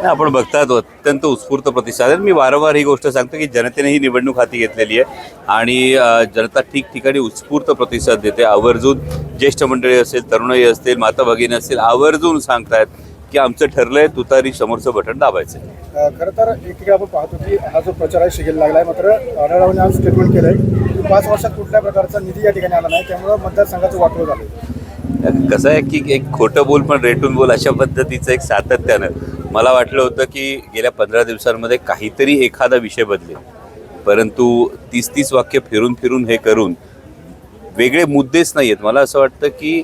आपण बघतात अत्यंत उत्स्फूर्त प्रतिसाद आहे मी वारंवार ही गोष्ट सांगतो की जनतेने ही निवडणूक हाती घेतलेली आहे आणि जनता ठिकठिकाणी उत्स्फूर्त प्रतिसाद देते. आवर्जून ज्येष्ठ मंडळी असेल तरुणाई असतील माता भगिनी असतील आवर्जून सांगतायत की आमचं ठरलंय तुतारी समोरचं बटन दाबायचं खरं तर एकीकडे आपण पाहतो की हा जो प्रचार आहे शिगेल लागला आहे मात्र आढळरावांनी आज स्टेटमेंट केलं आहे की पाच वर्षात कुठल्या प्रकारचा निधी या ठिकाणी आला नाही त्यामुळं मतदारसंघाचं वाटलं झालं कसं आहे की एक खोटं बोल पण रेटून बोल अशा पद्धतीचं एक सातत्यानं मला वाटलं होतं की गेल्या पंधरा दिवसांमध्ये काहीतरी एखादा विषय बदलेल. परंतु तीस तीस वाक्य फिरून फिरून हे करून वेगळे मुद्देच नाही आहेत मला असं वाटतं की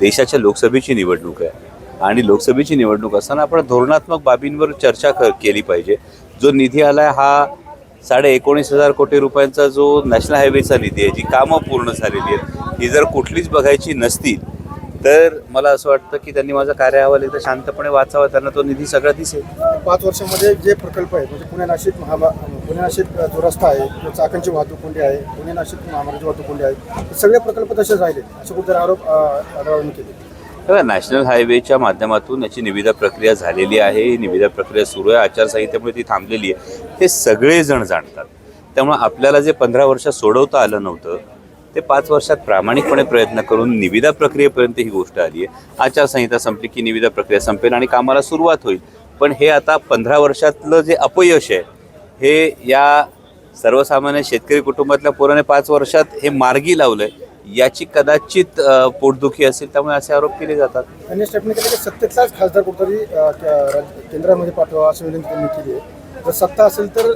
देशाच्या लोकसभेची निवडणूक आहे आणि लोकसभेची निवडणूक असताना आपण धोरणात्मक बाबींवर चर्चा क केली पाहिजे. जो निधी आला आहे हा साडे एकोणीस हजार कोटी रुपयांचा जो नॅशनल हायवेचा निधी आहे जी कामं पूर्ण झालेली आहेत ही जर कुठलीच बघायची नसतील तर मला असं वाटतं की त्यांनी माझा कार्य अहवाल एकदा शांतपणे वाचावा त्यांना तो निधी सगळा दिसेल. पाच वर्षामध्ये जे प्रकल्प आहेत म्हणजे पुणे नाशिक महामा पुणे नाशिक जो रस्ता आहे किंवा चाकणची वाहतूक कोंडी आहे पुणे नाशिक महामार्गाची वाहतूक कोंडी आहे हे सगळे प्रकल्प तसेच राहिले. असे कुठे आरोप अ, आढळरावांनी केले. तेव्हा नॅशनल हायवेच्या माध्यमातून याची निविदा प्रक्रिया झालेली आहे. ही निविदा प्रक्रिया सुरू आहे. आचारसंहितेमुळे ती थांबलेली आहे. हे सगळेजण जाणतात. त्यामुळे आपल्याला जे पंधरा वर्षात सोडवता आलं नव्हतं ते पाच वर्षात प्रामाणिकपणे प्रयत्न करून निविदा प्रक्रियेपर्यंत ही गोष्ट आली आहे. आचारसंहिता संपली की निविदा प्रक्रिया संपेल आणि कामाला सुरुवात होईल. पण हे आता पंधरा वर्षातलं जे अपयश आहे हे या सर्वसामान्य शेतकरी कुटुंबातल्या पोराने पाच वर्षात हे मार्गी लावलंय. याची कदाचित पोटदुखी असेल त्यामुळे असे आरोप केले जातात. त्यांनी स्टेटमेंट केलं की सत्तेतलाच खासदार कुठेतरी केंद्रामध्ये पाठवा अशी विनंती त्यांनी केली आहे. जर सत्ता असेल तर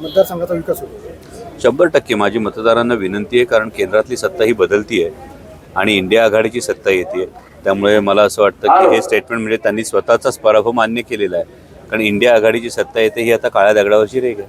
मतदारसंघाचा विकास होईल. शंभर टक्के माझी मतदारांना विनंती आहे कारण केंद्रातली सत्ता ही बदलती आहे आणि इंडिया आघाडीची सत्ता येते त्यामुळे मला असं वाटतं की हे स्टेटमेंट म्हणजे त्यांनी स्वतःचाच पराभव मान्य केलेला आहे. कारण इंडिया आघाडीची सत्ता येते ही आता काळ्या दगडावरची रेग आहे.